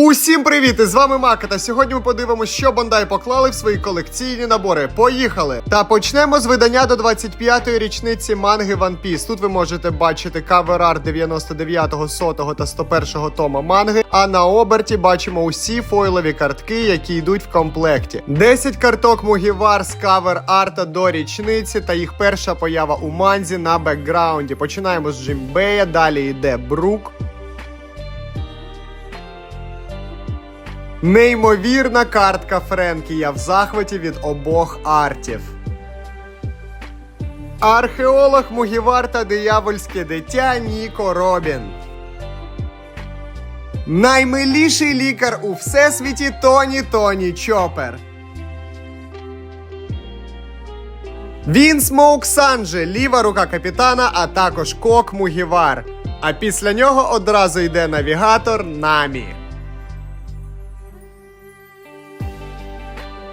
Усім привіт! З вами Мака. Та сьогодні ми подивимося, що Бондай поклали в свої колекційні набори. Поїхали! Та почнемо з видання до 25-ї річниці манги One Piece. Тут ви можете бачити кавер-арт 99-го, 100-го та 101-го тома манги. А на оберті бачимо усі фойлові картки, які йдуть в комплекті. 10 карток Мугівар з кавер-арта до річниці та їх перша поява у манзі на бекграунді. Починаємо з Джимбея, далі йде Брук. Неймовірна картка Френкі. Я в захваті від обох артів. Археолог Мугівар та диявольське дитя Ніко Робін. Наймиліший лікар у всесвіті Тоні Тоні Чопер. Він Смоук Санджи, ліва рука капітана, а також Кок Мугівар. А після нього одразу йде навігатор Намі.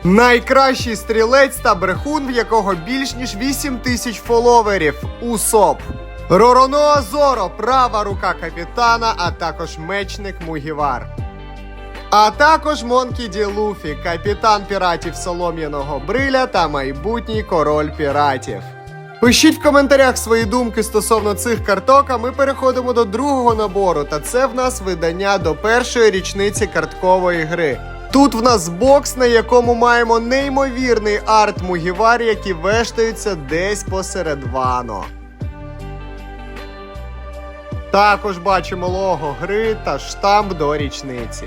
Найкращий стрілець та брехун, в якого більш ніж 8 тисяч фоловерів. Усоп. Ророноа Зоро, права рука капітана, а також мечник Мугівар. А також Монкі Ді Луфі, капітан піратів Солом'яного Бриля та майбутній король піратів. Пишіть в коментарях свої думки стосовно цих карток, а ми переходимо до другого набору. Та це в нас видання до першої річниці карткової гри. Тут в нас бокс, на якому маємо неймовірний арт Мугівар, які вештаються десь посеред вано. Також бачимо лого гри та штамп до річниці.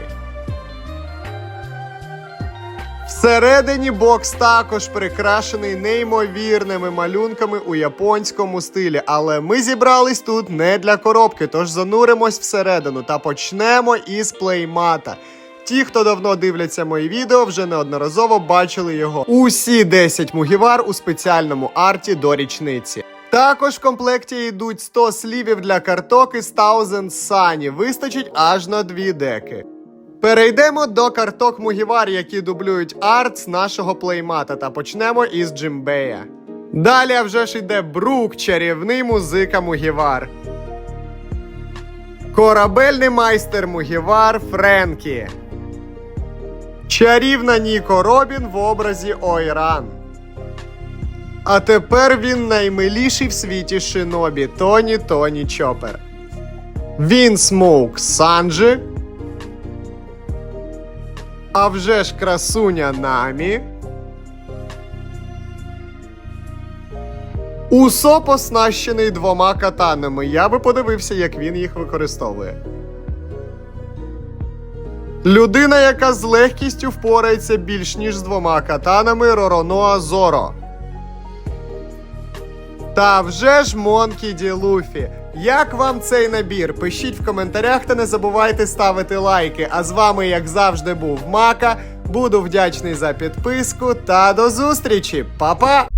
Всередині бокс також прикрашений неймовірними малюнками у японському стилі, але ми зібрались тут не для коробки, тож зануримось всередину та почнемо із плеймата. Ті, хто давно дивляться мої відео, вже неодноразово бачили його. Усі 10 мугівар у спеціальному арті до річниці. Також в комплекті йдуть 100 слівів для карток із Thousand Sunny. Вистачить аж на дві деки. Перейдемо до карток Мугівар, які дублюють арт з нашого плеймата, та почнемо із Джимбея. Далі вже ж йде Брук, чарівний музика Мугівар. Корабельний майстер Мугівар Френкі. Чарівна Ніко Робін в образі Ойран. А тепер він наймиліший в світі шинобі Тоні Тоні Чопер. Він Смоук Санджи. А вже ж красуня Намі. Усоп оснащений двома катанами. Я би подивився, як він їх використовує. Людина, яка з легкістю впорається більш ніж з двома катанами Ророноа Зоро. Та вже ж Монкі Ді Луфі. Як вам цей набір? Пишіть в коментарях та не забувайте ставити лайки. А з вами, як завжди, був Мака. Буду вдячний за підписку та до зустрічі. Па-па!